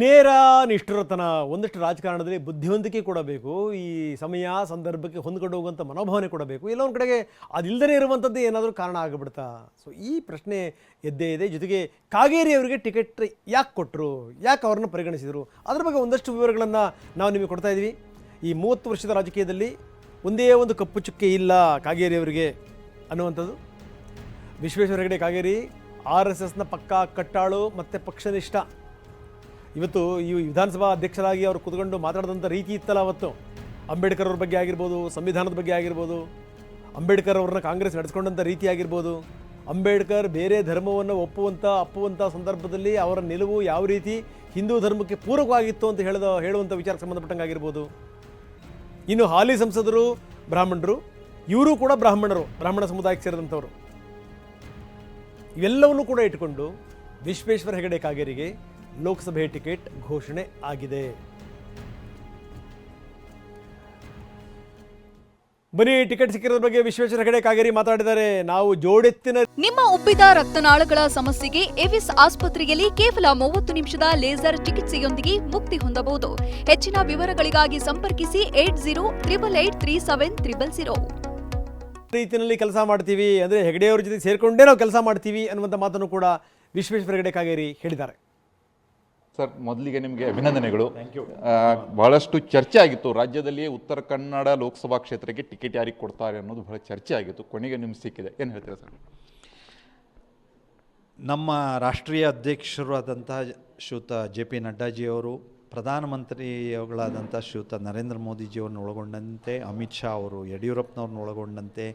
ನೇರ ನಿಷ್ಠುರತನ, ಒಂದಷ್ಟು ರಾಜಕಾರಣದಲ್ಲಿ ಬುದ್ಧಿವಂತಿಕೆ ಕೊಡಬೇಕು, ಈ ಸಮಯ, ಸಂದರ್ಭಕ್ಕೆ ಹೊಂದ್ಕೊಂಡು ಹೋಗುವಂಥ ಮನೋಭಾವನೆ ಕೊಡಬೇಕು, ಎಲ್ಲ ಕಡೆಗೆ ಅದಿಲ್ಲದೇ ಇರುವಂಥದ್ದು ಏನಾದರೂ ಕಾರಣ ಆಗಿಬಿಡ್ತಾ? ಸೊ ಈ ಪ್ರಶ್ನೆ ಎದ್ದೇ ಇದೆ. ಜೊತೆಗೆ ಕಾಗೇರಿ ಅವರಿಗೆ ಟಿಕೆಟ್ ಯಾಕೆ ಕೊಟ್ಟರು ಯಾಕೆ ಅವ್ರನ್ನ ಪರಿಗಣಿಸಿದರು? ಅದ್ರ ಬಗ್ಗೆ ಒಂದಷ್ಟು ವಿವರಗಳನ್ನು ನಾವು ನಿಮಗೆ ಕೊಡ್ತಾ ಇದ್ದೀವಿ ಈ ಮೂವತ್ತು ವರ್ಷದ ರಾಜಕೀಯದಲ್ಲಿ ಒಂದೇ ಒಂದು ಕಪ್ಪು ಚುಕ್ಕೆ ಇಲ್ಲ ಕಾಗೇರಿ ಅವರಿಗೆ ಅನ್ನುವಂಥದ್ದು. ವಿಶ್ವೇಶ್ವರ ಹೆಗಡೆ ಕಾಗೇರಿ, ಆರ್ ಎಸ್ ಎಸ್ನ ಪಕ್ಕಾ ಕಟ್ಟಾಳು ಮತ್ತು ಪಕ್ಷನಿಷ್ಠ. ಇವತ್ತು ಈ ವಿಧಾನಸಭಾ ಅಧ್ಯಕ್ಷರಾಗಿ ಅವರು ಕುತ್ಕೊಂಡು ಮಾತಾಡಿದಂಥ ರೀತಿ ಇತ್ತಲ್ಲ ಅವತ್ತು. ಅಂಬೇಡ್ಕರ್ ಅವ್ರ ಬಗ್ಗೆ ಆಗಿರ್ಬೋದು, ಸಂವಿಧಾನದ ಬಗ್ಗೆ ಆಗಿರ್ಬೋದು, ಅಂಬೇಡ್ಕರ್ ಅವ್ರನ್ನ ಕಾಂಗ್ರೆಸ್ ನಡೆಸ್ಕೊಂಡಂಥ ರೀತಿ ಆಗಿರ್ಬೋದು, ಅಂಬೇಡ್ಕರ್ ಬೇರೆ ಧರ್ಮವನ್ನು ಒಪ್ಪುವಂಥ, ಅಪ್ಪುವಂಥ ಸಂದರ್ಭದಲ್ಲಿ ಅವರ ನಿಲುವು ಯಾವ ರೀತಿ ಹಿಂದೂ ಧರ್ಮಕ್ಕೆ ಪೂರಕವಾಗಿತ್ತು ಅಂತ ಹೇಳಿದ, ಹೇಳುವಂಥ ವಿಚಾರಕ್ಕೆ ಸಂಬಂಧಪಟ್ಟಂಗೆ ಆಗಿರ್ಬೋದು. ಇನ್ನು ಹಾಲಿ ಸಂಸದರು ಬ್ರಾಹ್ಮಣರು, ಇವರು ಕೂಡ ಬ್ರಾಹ್ಮಣರು, ಬ್ರಾಹ್ಮಣ ಸಮುದಾಯಕ್ಕೆ ಸೇರಿದಂಥವರು. ಇವೆಲ್ಲವನ್ನೂ ಕೂಡ ಇಟ್ಟುಕೊಂಡು ವಿಶ್ವೇಶ್ವರ ಹೆಗಡೆ ಕಾಗೇರಿಗೆ ಲೋಕಸಭೆ ಟಿಕೆಟ್ ಘೋಷಣೆ ಆಗಿದೆ. ಬನ್ನಿ ಟಿಕೆಟ್ ಸಿಕ್ಕಿರೋದ್ರ ಬಗ್ಗೆ ವಿಶ್ವೇಶ್ವರ ಹೆಗಡೆ ಕಾಗೇರಿ ಮಾತಾಡಿದ್ದಾರೆ. ನಾವು ಜೋಡೆತ್ತಿನ ನಿಮ್ಮ ಉಬ್ಬಿದ ರಕ್ತನಾಳಗಳ ಸಮಸ್ಯೆಗೆ ಎವಿಸ್ ಆಸ್ಪತ್ರೆಯಲ್ಲಿ ಕೇವಲ ಮೂವತ್ತು ನಿಮಿಷದ ಲೇಸರ್ ಚಿಕಿತ್ಸೆಯೊಂದಿಗೆ ಮುಕ್ತಿ ಹೊಂದಬಹುದು. ಹೆಚ್ಚಿನ ವಿವರಗಳಿಗಾಗಿ ಸಂಪರ್ಕಿಸಿ eight zero triple eight three seven triple zero. ರೀತಿಯಲ್ಲಿ ಕೆಲಸ ಮಾಡ್ತೀವಿ. ಅಂದರೆ ಹೆಗಡೆಯವ್ರ ಜೊತೆ ಸೇರಿಕೊಂಡೇ ನಾವು ಕೆಲಸ ಮಾಡ್ತೀವಿ ಅನ್ನುವಂಥ ಮಾತನ್ನು ಕೂಡ ವಿಶ್ವೇಶ್ವರ ಹೆಗಡೆ ಕಾಗೇರಿ ಹೇಳಿದ್ದಾರೆ. ಸರ್ ಮೊದಲಿಗೆ ನಿಮಗೆ ಅಭಿನಂದನೆಗಳು. ಬಹಳಷ್ಟು ಚರ್ಚೆ ಆಗಿತ್ತು. ರಾಜ್ಯದಲ್ಲಿಯೇ ಉತ್ತರ ಕನ್ನಡ ಲೋಕಸಭಾ ಕ್ಷೇತ್ರಕ್ಕೆ ಟಿಕೆಟ್ ಯಾರಿಗೆ ಕೊಡ್ತಾರೆ ಅನ್ನೋದು ಬಹಳ ಚರ್ಚೆ ಆಗಿತ್ತು. ಕೊನೆಗೆ ನಿಮ್ಗೆ ಸಿಕ್ಕಿದೆ. ಏನು ಹೇಳ್ತೀರಾ ಸರ್? ನಮ್ಮ ರಾಷ್ಟ್ರೀಯ ಅಧ್ಯಕ್ಷರಾದಂತಹ ಶ್ಯೂತ ಜೆ ಪಿ ನಡ್ಡಾಜಿಯವರು ಪ್ರಧಾನಮಂತ್ರಿಗಳಾದಂಥ ಶ್ರೀಯುತ ನರೇಂದ್ರ ಮೋದಿಜಿಯವ್ರನ್ನ ಒಳಗೊಂಡಂತೆ ಅಮಿತ್ ಶಾ ಅವರು ಯಡಿಯೂರಪ್ಪನವ್ರನ್ನ ಒಳಗೊಂಡಂತೆ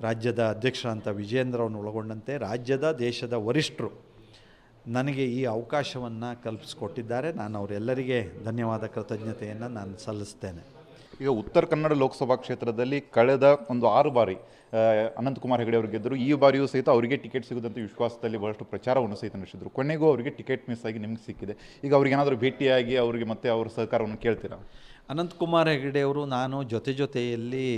ರಾಜ್ಯದ ಅಧ್ಯಕ್ಷರಂಥ ವಿಜೇಂದ್ರ ಅವ್ರನ್ನ ಒಳಗೊಂಡಂತೆ ರಾಜ್ಯದ ದೇಶದ ವರಿಷ್ಠರು ನನಗೆ ಈ ಅವಕಾಶವನ್ನು ಕಲ್ಪಿಸಿಕೊಟ್ಟಿದ್ದಾರೆ. ನಾನು ಅವರೆಲ್ಲರಿಗೆ ಧನ್ಯವಾದ ಕೃತಜ್ಞತೆಯನ್ನು ನಾನು ಸಲ್ಲಿಸ್ತೇನೆ. ಈಗ ಉತ್ತರ ಕನ್ನಡ ಲೋಕಸಭಾ ಕ್ಷೇತ್ರದಲ್ಲಿ ಕಳೆದ ಒಂದು ಆರು ಬಾರಿ ಅನಂತಕುಮಾರ್ ಹೆಗಡೆ ಅವರು ಗೆದ್ದರು. ಈ ಬಾರಿಯೂ ಸಹಿತ ಅವರಿಗೆ ಟಿಕೆಟ್ ಸಿಗುದಂತ ವಿಶ್ವಾಸದಲ್ಲಿ ಬಹಳಷ್ಟು ಪ್ರಚಾರವನ್ನು ಸಹಿತ ನಡೆಸಿದ್ರು. ಕೊನೆಗೂ ಅವರಿಗೆ ಟಿಕೆಟ್ ಮಿಸ್ ಆಗಿ ನಿಮ್ಗೆ ಸಿಕ್ಕಿದೆ. ಈಗ ಅವ್ರಿಗೆ ಏನಾದರೂ ಭೇಟಿಯಾಗಿ ಅವರಿಗೆ ಮತ್ತೆ ಅವ್ರ ಸಹಕಾರವನ್ನು ಕೇಳ್ತೀರಾ? ಅನಂತಕುಮಾರ್ ಹೆಗಡೆಯವರು ನಾನು ಜೊತೆ ಜೊತೆಯಲ್ಲಿ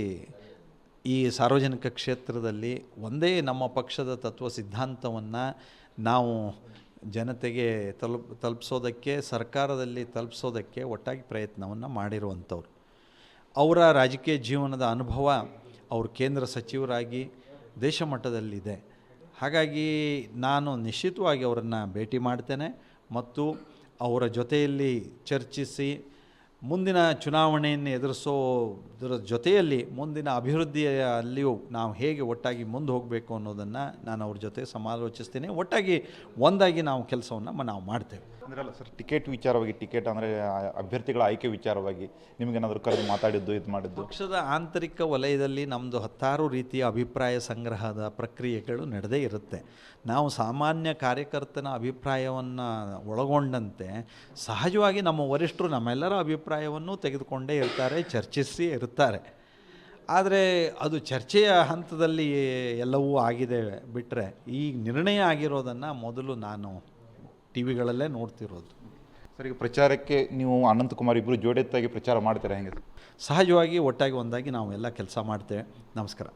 ಈ ಸಾರ್ವಜನಿಕ ಕ್ಷೇತ್ರದಲ್ಲಿ ಒಂದೇ ನಮ್ಮ ಪಕ್ಷದ ತತ್ವ ಸಿದ್ಧಾಂತವನ್ನು ನಾವು ಜನತೆಗೆ ತಲುಪ್, ತಲುಪಿಸೋದಕ್ಕೆ, ಸರ್ಕಾರದಲ್ಲಿ ತಲುಪಿಸೋದಕ್ಕೆ ಒಟ್ಟಾಗಿ ಪ್ರಯತ್ನವನ್ನು ಮಾಡಿರುವಂಥವ್ರು. ಅವರ ರಾಜಕೀಯ ಜೀವನದ ಅನುಭವ ಅವರು ಕೇಂದ್ರ ಸಚಿವರಾಗಿ ದೇಶ ಮಟ್ಟದಲ್ಲಿದೆ. ಹಾಗಾಗಿ ನಾನು ನಿಶ್ಚಿತವಾಗಿ ಅವರನ್ನು ಭೇಟಿ ಮಾಡ್ತೇನೆ ಮತ್ತು ಅವರ ಜೊತೆಯಲ್ಲಿ ಚರ್ಚಿಸಿ ಮುಂದಿನ ಚುನಾವಣೆಯನ್ನು ಎದುರಿಸೋದರ ಜೊತೆಯಲ್ಲಿ ಮುಂದಿನ ಅಭಿವೃದ್ಧಿಯಲ್ಲಿಯೂ ನಾವು ಹೇಗೆ ಒಟ್ಟಾಗಿ ಮುಂದೆ ಹೋಗಬೇಕು ಅನ್ನೋದನ್ನು ನಾನು ಅವ್ರ ಜೊತೆ ಸಮಾಲೋಚಿಸ್ತೇನೆ. ಒಟ್ಟಾಗಿ ಒಂದಾಗಿ ನಾವು ಕೆಲಸವನ್ನು ನಾವು ಮಾಡ್ತೇವೆ. ಅಲ್ಲ ಸರ್, ಟಿಕೆಟ್ ವಿಚಾರವಾಗಿ, ಟಿಕೆಟ್ ಅಂದರೆ ಅಭ್ಯರ್ಥಿಗಳ ಆಯ್ಕೆ ವಿಚಾರವಾಗಿ ನಿಮಗೇನಾದರೂ ಕರೆದು ಮಾತಾಡಿದ್ದು, ಇದು ಮಾಡಿದ್ದು? ಪಕ್ಷದ ಆಂತರಿಕ ವಲಯದಲ್ಲಿ ನಮ್ಮದು ಹತ್ತಾರು ರೀತಿಯ ಅಭಿಪ್ರಾಯ ಸಂಗ್ರಹದ ಪ್ರಕ್ರಿಯೆಗಳು ನಡೆದೇ ಇರುತ್ತೆ. ನಾವು ಸಾಮಾನ್ಯ ಕಾರ್ಯಕರ್ತನ ಅಭಿಪ್ರಾಯವನ್ನು ಒಳಗೊಂಡಂತೆ, ಸಹಜವಾಗಿ ನಮ್ಮ ವರಿಷ್ಠರು ನಮ್ಮೆಲ್ಲರ ಅಭಿಪ್ರಾಯವನ್ನು ತೆಗೆದುಕೊಂಡೇ ಇರ್ತಾರೆ, ಚರ್ಚಿಸಿ ಇರ್ತಾರೆ. ಆದರೆ, ಅದು ಚರ್ಚೆಯ ಹಂತದಲ್ಲಿ ಎಲ್ಲವೂ ಆಗಿದೆ ಬಿಟ್ಟರೆ ಈ ನಿರ್ಣಯ ಆಗಿರೋದನ್ನು ಮೊದಲು ನಾನು ಟಿ ವಿಗಳಲ್ಲೇ ನೋಡ್ತಿರೋದು. ಸರ್ ಈಗ ಪ್ರಚಾರಕ್ಕೆ ನೀವು ಅನಂತಕುಮಾರ್ ಇಬ್ಬರು ಜೋಡೆತ್ತಾಗಿ ಪ್ರಚಾರ ಮಾಡ್ತೀರಾ ಹೆಂಗೆ ಸಹಜವಾಗಿ ಒಟ್ಟಾಗಿ ಒಂದಾಗಿ ನಾವು ಎಲ್ಲ ಕೆಲಸ ಮಾಡ್ತೇವೆ. ನಮಸ್ಕಾರ.